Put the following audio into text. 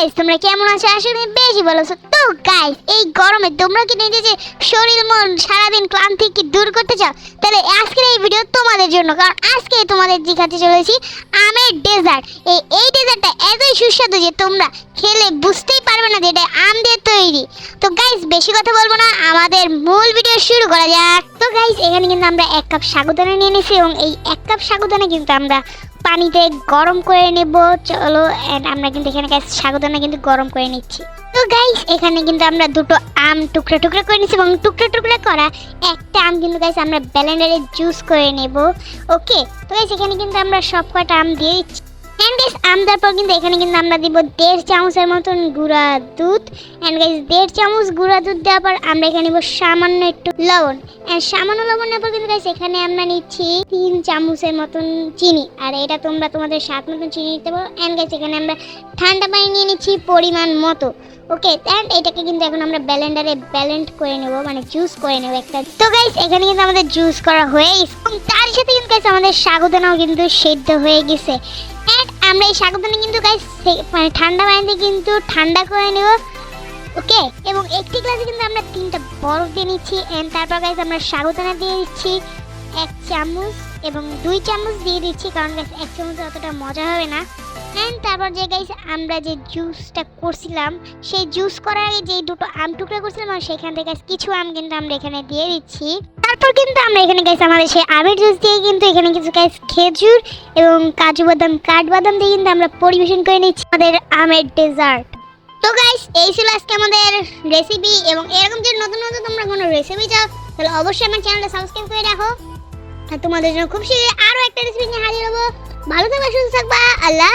Guys তোমরা কেমন আছো? আসলে বেশি ভালো তো গাইস এই গরমে তোমরা কি নিজে শরীর, মন সারাদিন ক্লান্তি কি দূর করতে চাও? তাহলে আজকের এই ভিডিও তোমাদের জন্য। কারণ আজকে তোমাদের দেখাতে চলেছি আমের ডেজার্ট এই এই ডেজার্টটা এতই সুস্বাদু যে তোমরা খেলে বুঝতেই পারবে না যে এটা আম দিয়ে তৈরি। তো গাইস বেশি কথা বলব না, আমাদের মূল ভিডিও শুরু করা যাক। তো গাইস এখানে কিন্তু আমরা এক কাপ সাগুদানা নিয়ে নিয়েছি এবং এই এক কাপ সাগুদানা কিন্তু আমরা পানিতে গরম করে নেব। চলো আমরা কিন্তু এখানে গাইস সাগুদানা কিন্তু গরম করে নিচ্ছি। তো গাইস এখানে কিন্তু আমরা দুটো আম টুকরো টুকরো করে নিচ্ছি এবং টুকরো টুকরো করা একটা আম কিন্তু গাইস আমরা ব্যালেন্ডারে জুস করে নেব। ওকে তো গাইস এখানে কিন্তু আমরা সব কটা আম দিয়ে দিচ্ছি গাইস আম দেওয়ার পর কিন্তু এখানে কিন্তু আমরা দিব দেড় চামচের মতন গুঁড়া দুধ। অ্যান্ড গাইস দেড় চামচ গুঁড়া দুধ দেওয়ার পর আমরা এখানে নিব সামান্য একটু লবণ। অ্যান্ড সামান্য লবণ পর কিন্তু গাইস এখানে আমরা নিচ্ছি তিন চামচের মতন চিনি। আর এটা তোমরা তোমাদের স্বাদ মতন চিনি নিতে পারো। অ্যান্ড গাইস এখানে আমরা ঠান্ডা পানি নিয়ে নিচ্ছি পরিমাণ মতো। ওকে অ্যান্ড এটাকে কিন্তু এখন আমরা ব্যালেন্ডারে ব্যালেন্ড করে নেব মানে জুস করে নেব একটা। তো গাইস এখানে কিন্তু আমাদের জুস করা হয়ে তার সাথে কিন্তু গাইস আমাদের সাগুদানাও কিন্তু সেদ্ধ হয়ে গেছে। আমরা এই সাগুদানা কিন্তু গাইস মানে ঠান্ডা পানিতে কিন্তু ঠান্ডা করে নেব। ওকে এবং একটি গ্লাসে কিন্তু আমরা তিনটা বরফ দিয়ে নিচ্ছি এন্ড তারপর গাইস আমরা সাগুদানা দিয়ে দিচ্ছি এক চামচ এবং দুই চামচ দিয়ে দিচ্ছি কারণ গাইস এক চামচ অতটা মজা হবে না। এন্ড তারপর যে গাইস আমরা যে জুসটা করছিলাম, সেই জুস করার আগে যে দুটো আম টুকরো করছিলাম সেখান থেকে কিছু আম কিন্তু আমরা এখানে দিয়ে দিচ্ছি। তারপর কিন্তু আমরা এখানে গাইস আমাদের সেই আমের জুস দিয়ে কিন্তু এখানে কিছু গাইস খেজুর এবং কাজু বাদাম কাঠবাদাম দিয়ে কিন্তু আমরা পরিবেশন করে নিচ্ছি আমাদের আমের ডেজার্ট তো গাইস এই ছিল আজকে আমাদের রেসিপি এবং এরকম যদি নতুন নতুন তোমরা কোনো রেসিপি চাও, তাহলে অবশ্যই আমার চ্যানেলটা সাবস্ক্রাইব করে রাখো। আর তোমাদের জন্য খুব শীঘ্রই আরও একটা রেসিপি নিয়ে হাজির হব। ভালো থাকবা, সুস্থ থাকবা, আল্লাহ